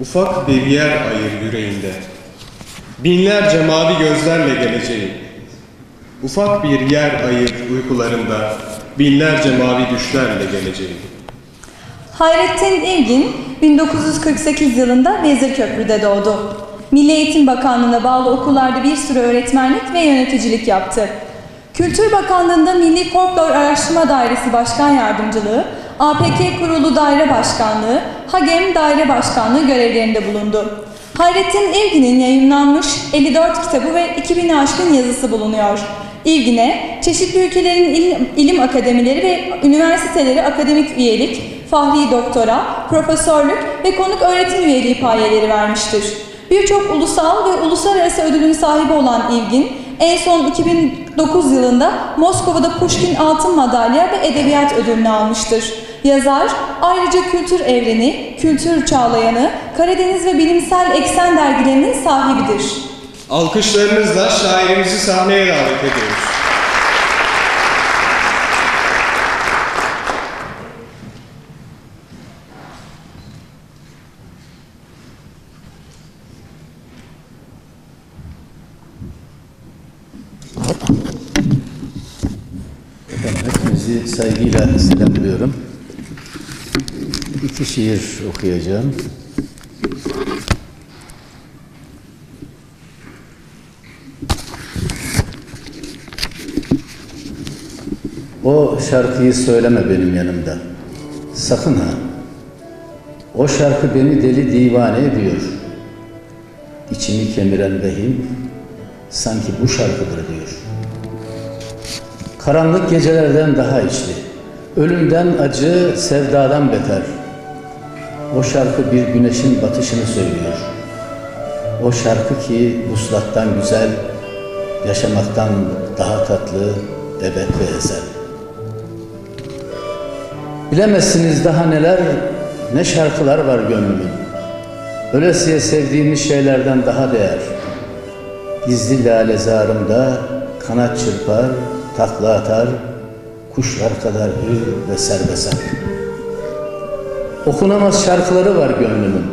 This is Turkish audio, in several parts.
Ufak bir yer ayır yüreğinde. Binlerce mavi gözlerle geleceğim. Ufak bir yer ayır uykularında. Binlerce mavi düşlerle geleceğim. Hayrettin İlgin 1948 yılında Vezirköprü'de doğdu. Milli Eğitim Bakanlığı'na bağlı okullarda bir süre öğretmenlik ve yöneticilik yaptı. Kültür Bakanlığı'nda Milli Folklor Araştırma Dairesi Başkan Yardımcılığı, APK Kurulu Daire Başkanlığı, HAGEM Daire Başkanlığı görevlerinde bulundu. Hayrettin İlgin'in yayınlanmış 54 kitabı ve 2000'i aşkın yazısı bulunuyor. İlgine çeşitli ülkelerin ilim akademileri ve üniversiteleri akademik üyelik, fahri doktora, profesörlük ve konuk öğretim üyeliği payeleri vermiştir. Birçok ulusal ve uluslararası ödülün sahibi olan İlgin, en son 2009 yılında Moskova'da Pushkin Altın Madalya ve Edebiyat Ödülünü almıştır. Yazar, ayrıca Kültür Evreni, Kültür Çağlayanı, Karadeniz ve Bilimsel Eksen dergilerinin sahibidir. Alkışlarınızla şairimizi sahneye davet ediyoruz. Efendim hepinizi saygıyla selamlıyorum. İki şiir okuyacağım. O şarkıyı söyleme benim yanımda. Sakın ha. O şarkı beni deli divane ediyor. İçimi kemiren vehim sanki bu şarkıdır diyor. Karanlık gecelerden daha içli. Ölümden acı, sevdadan beter. O şarkı bir güneşin batışını söylüyor. O şarkı ki vuslattan güzel, yaşamaktan daha tatlı, ebed ve ezel. Bilemezsiniz daha neler, ne şarkılar var gönlümün. Ölesiye sevdiğimiz şeylerden daha değer. Gizli lalezarımda kanat çırpar, takla atar, kuşlar kadar hür ve serbesem. Okunamaz şarkıları var gönlümün.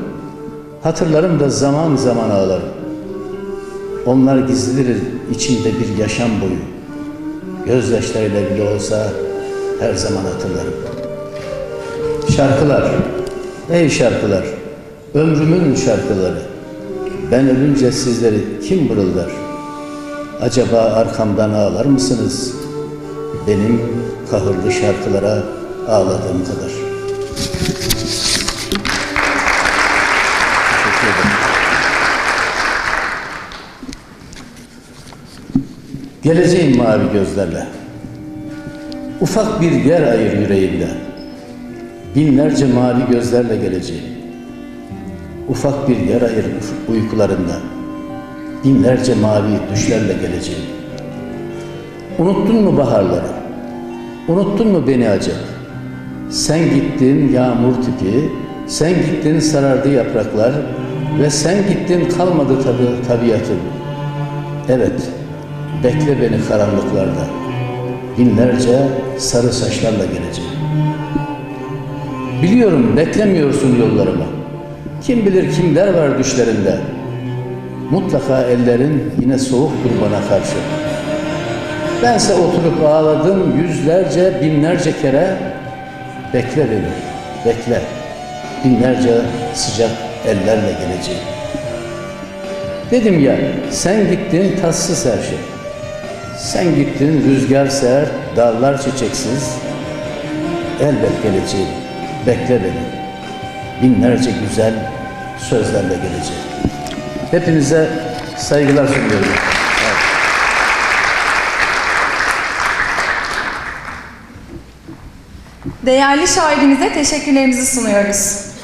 Hatırlarım da zaman zaman ağlarım. Onlar gizlidir içimde bir yaşam boyu. Gözyaşlarıyla bile olsa her zaman hatırlarım. Şarkılar, ey şarkılar, ömrümün şarkıları. Ben ölünce sizleri kim mırıldar? Acaba arkamdan ağlar mısınız? Benim kahırlı şarkılara ağladığım kadar. Geleceğim mavi gözlerle. Ufak bir yer ayır yüreğimde. Binlerce mavi gözlerle geleceğim. Ufak bir yer ayır uykularında. Binlerce mavi düşlerle geleceğim. Unuttun mu baharları? Unuttun mu beni acep? Sen gittin yağmur tipi, sen gittin sarardı yapraklar ve sen gittin kalmadı tabi tabiatım. Evet, bekle beni karanlıklarda. Binlerce sarı saçlarla geleceğim. Biliyorum beklemiyorsun yollarımı. Kim bilir kimler var düşlerinde. Mutlaka ellerin yine soğuktur bana karşı. Bense oturup ağladım yüzlerce, binlerce kere. Bekle beni, bekle. Binlerce sıcak ellerle geleceğim. Dedim ya, sen gittin tatsız her şey. Sen gittin rüzgar ser, dallar çiçeksiz. Elbet geleceğim, bekle beni. Binlerce güzel sözlerle geleceğim. Hepinize saygılar sunuyorum. Değerli şairimize teşekkürlerimizi sunuyoruz.